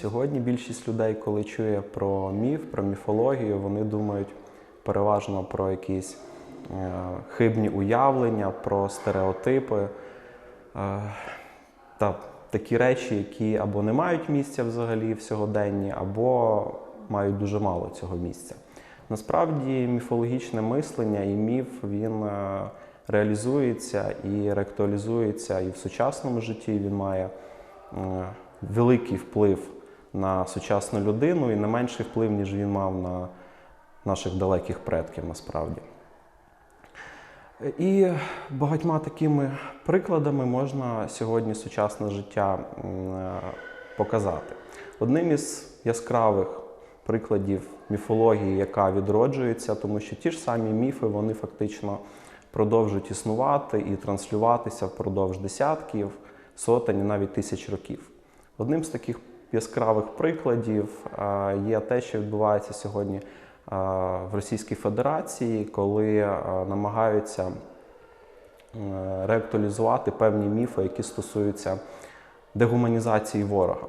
Сьогодні більшість людей, коли чує про міф, про міфологію, вони думають переважно про якісь е, хибні уявлення, про стереотипи е, та такі речі, які або не мають місця взагалі в сьогоденні, або мають дуже мало цього місця. Насправді міфологічне мислення і міф він е, реалізується і реактуалізується і в сучасному житті. Він має е, великий вплив на сучасну людину і не менший вплив, ніж він мав на наших далеких предків насправді. І багатьма такими прикладами можна сьогодні сучасне життя показати. Одним із яскравих прикладів міфології, яка відроджується, тому що ті ж самі міфи вони фактично продовжують існувати і транслюватися впродовж десятків, сотень, і навіть тисяч років. Одним з таких яскравих прикладів є те, що відбувається сьогодні в Російській Федерації, коли намагаються реактуалізувати певні міфи, які стосуються дегуманізації ворога.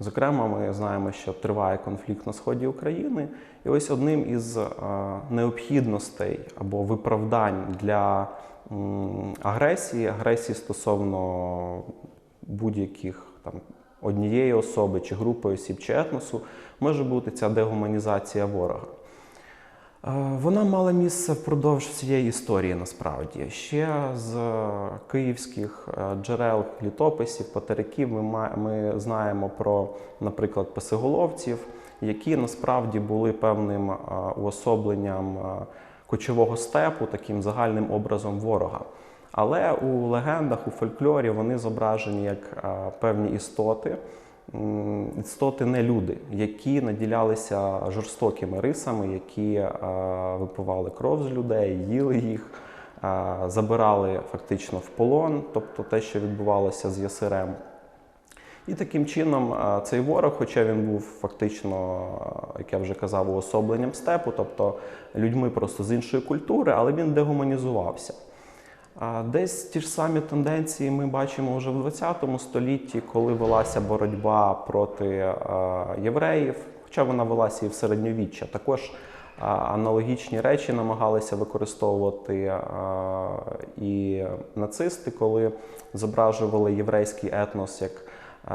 Зокрема, ми знаємо, що триває конфлікт на сході України, і ось одним із необхідностей або виправдань для агресії, агресії стосовно будь-яких там однієї особи чи групи осіб чи етносу, може бути ця дегуманізація ворога. Е, Вона мала місце впродовж всієї історії насправді. Ще з київських е, джерел літописів, патериків ми, ми знаємо про, наприклад, писиголовців, які насправді були певним е, уособленням кочового степу, таким загальним образом ворога. Але у легендах, у фольклорі вони зображені як певні істоти, істоти не люди, які наділялися жорстокими рисами, які випивали кров з людей, їли їх, забирали фактично в полон, тобто те, що відбувалося з ясирем. І таким чином цей ворог, хоча він був фактично, як я вже казав, уособленням степу, тобто людьми просто з іншої культури, але він дегуманізувався. Десь ті ж самі тенденції ми бачимо вже в ХХ столітті, коли велася боротьба проти е, євреїв, хоча вона велася і в середньовіччя. Також е, аналогічні речі намагалися використовувати е, і нацисти, коли зображували єврейський етнос як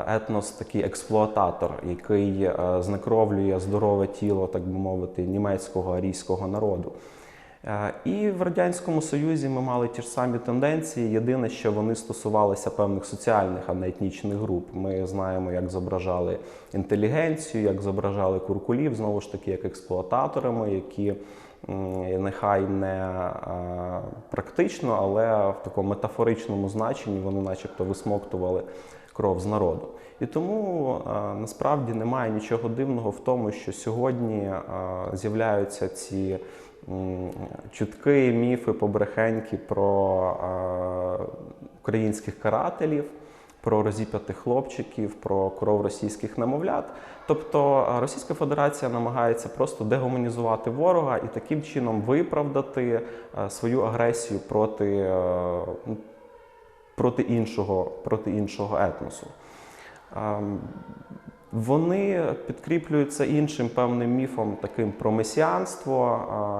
етнос такий експлуататор, який знекровлює здорове тіло, так би мовити, німецького арійського народу. Е, І в Радянському Союзі ми мали ті ж самі тенденції. Єдине, що вони стосувалися певних соціальних, а не етнічних груп. Ми знаємо, як зображали інтелігенцію, як зображали куркулів, знову ж таки, як експлуататорами, які нехай не е, практично, але в такому метафоричному значенні вони, начебто, висмоктували кров з народу. І тому е, насправді немає нічого дивного в тому, що сьогодні е, з'являються ці чутки, міфи, побрехеньки про е, українських карателів, про розіп'ятих хлопчиків, про кров російських немовлят. Тобто Російська Федерація намагається просто дегуманізувати ворога і таким чином виправдати свою агресію проти, ну, проти, іншого, проти іншого етносу. Ем, Вони підкріплюються іншим певним міфом, таким про месіанство.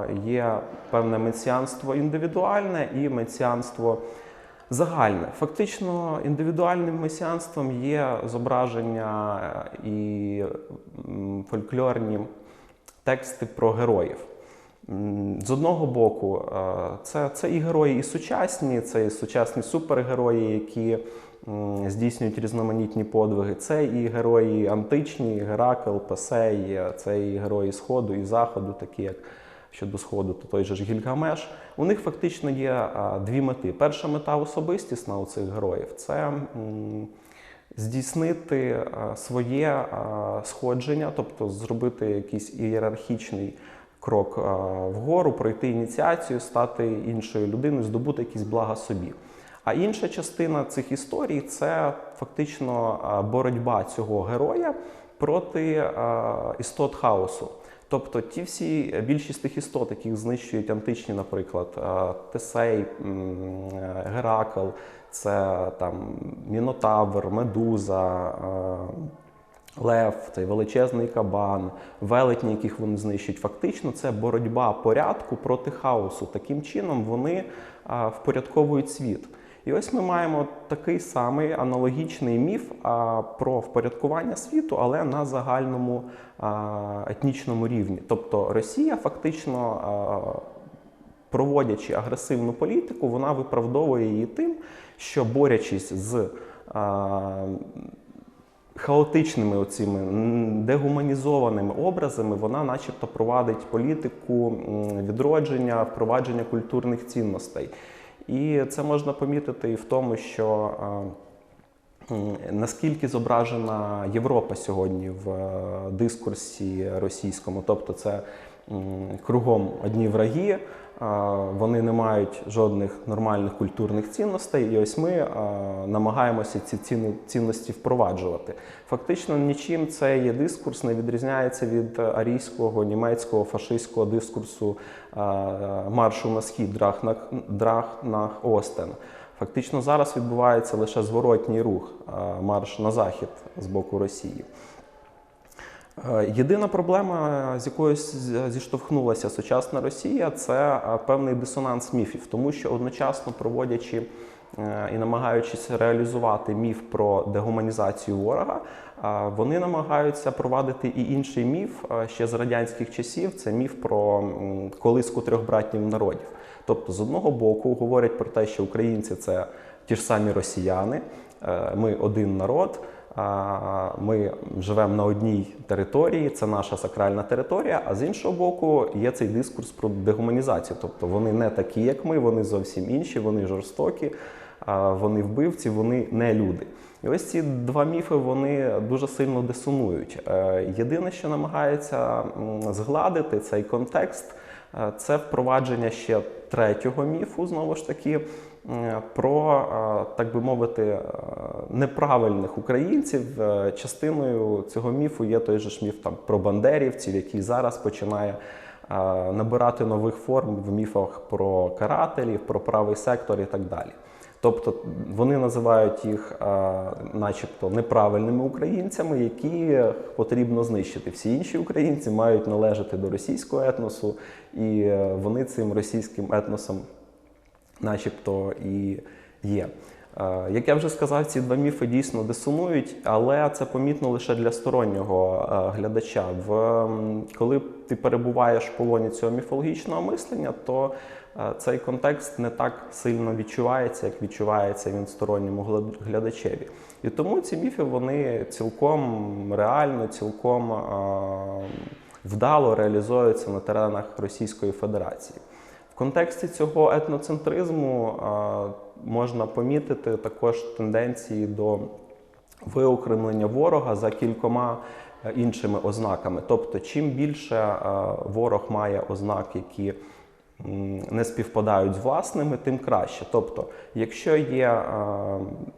Е, Є певне месіанство індивідуальне і месіанство загальне. Фактично, індивідуальним месіанством є зображення е, і фольклорні тексти про героїв. З одного боку, е, це, це і герої, і сучасні, це і сучасні супергерої, які здійснюють різноманітні подвиги. Це і герої античні, Геракл, Песей, це і герої Сходу і Заходу, такі як щодо Сходу, то той же ж Гільгамеш. У них фактично є дві мети. Перша мета особистісна у цих героїв це здійснити своє сходження, тобто зробити якийсь ієрархічний крок вгору, пройти ініціацію, стати іншою людиною, здобути якісь блага собі. А інша частина цих історій це фактично боротьба цього героя проти істот хаосу. Тобто ті всі більшість тих істот, яких знищують античні, наприклад, Тесей, е, Геракл, це там Мінотавр, Медуза, лев, цей величезний кабан, велетні, яких вони знищують. Фактично, це боротьба порядку проти хаосу. Таким чином вони а, впорядковують світ. І ось ми маємо такий самий аналогічний міф а, про впорядкування світу, але на загальному а, етнічному рівні. Тобто Росія фактично. А, Проводячи агресивну політику, вона виправдовує її тим, що борячись з а, хаотичними оціми дегуманізованими образами, вона, начебто, провадить політику відродження, впровадження культурних цінностей. І це можна помітити і в тому, що наскільки зображена Європа сьогодні в е, дискурсі російському, тобто це кругом одні враги, вони не мають жодних нормальних культурних цінностей, і ось ми намагаємося ці цінності впроваджувати. Фактично, нічим цей дискурс не відрізняється від арійського німецького фашистського дискурсу маршу на схід Драх на, Драх на Остен. Фактично зараз відбувається лише зворотній рух, марш на захід з боку Росії. Е, Єдина проблема, з якою зіштовхнулася сучасна Росія, це е, певний дисонанс міфів, тому що одночасно проводячи е, і намагаючись реалізувати міф про дегуманізацію ворога, вони намагаються провадити і інший міф ще з радянських часів. Це міф про колиску трьох братнів народів. Тобто, з одного боку, говорять про те, що українці це ті ж самі росіяни, ми один народ. Ми живемо на одній території, це наша сакральна територія. А з іншого боку, є цей дискурс про дегуманізацію. Тобто вони не такі, як ми, вони зовсім інші, вони жорстокі, вони вбивці, вони не люди. І ось ці два міфи вони дуже сильно дисонують. Е, Єдине, що намагається згладити цей контекст, е, це впровадження ще третього міфу, знову ж таки, про, е, так би мовити, е, неправильних українців. Е, Частиною цього міфу є той же ж міф там, про бандерівців, який зараз починає е, набирати нових форм в міфах про карателів, про правий сектор і так далі. Тобто вони називають їх, е, начебто, неправильними українцями, які потрібно знищити. Всі інші українці мають належати до російського етносу, і е, вони цим російським етносом, начебто, і є. Е, Як я вже сказав, ці два міфи дійсно дисонують, але це помітно лише для стороннього е, глядача. В, коли ти перебуваєш в полоні цього міфологічного мислення, то е, цей контекст не так сильно відчувається, як відчувається він сторонньому глядачеві. І тому ці міфи вони цілком реально, цілком вдало реалізуються на теренах Російської Федерації. Контексті цього етноцентризму можна помітити також тенденції до виокремлення ворога за кількома е, іншими ознаками. Тобто, чим більше е, ворог має ознак, які не співпадають з власними, тим краще. Тобто, якщо є е,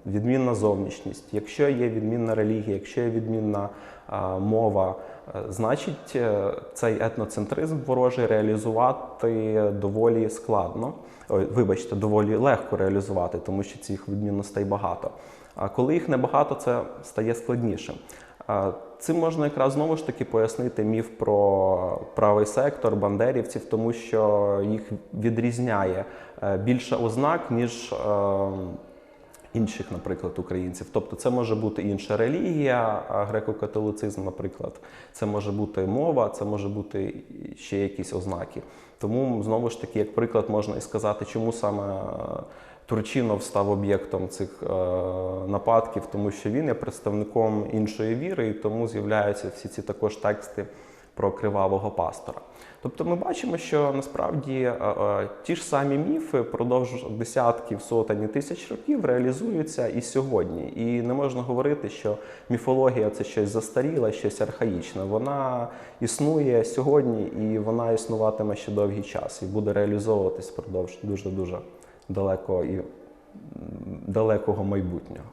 відмінна зовнішність, якщо є відмінна релігія, якщо є відмінна е, мова, е, значить цей етноцентризм ворожий реалізувати доволі складно. Ой, вибачте, доволі легко реалізувати, тому що цих відмінностей багато. А коли їх небагато, це стає складнішим. Цим можна якраз знову ж таки пояснити міф про правий сектор бандерівців, тому що їх відрізняє е, більше ознак, ніж е, інших, наприклад, українців. Тобто це може бути інша релігія, греко-католицизм, наприклад, це може бути мова, це може бути ще якісь ознаки. Тому знову ж таки, як приклад, можна і сказати, чому саме Турчинов став об'єктом цих е, нападків, тому що він є представником іншої віри, і тому з'являються всі ці також тексти про кривавого пастора. Тобто ми бачимо, що насправді е, е, ті ж самі міфи впродовж десятків, сотень і тисяч років реалізуються і сьогодні. І не можна говорити, що міфологія це щось застаріле, щось архаїчне. Вона існує сьогодні і вона існуватиме ще довгий час і буде реалізовуватись впродовж дуже дуже далекого і далекого майбутнього.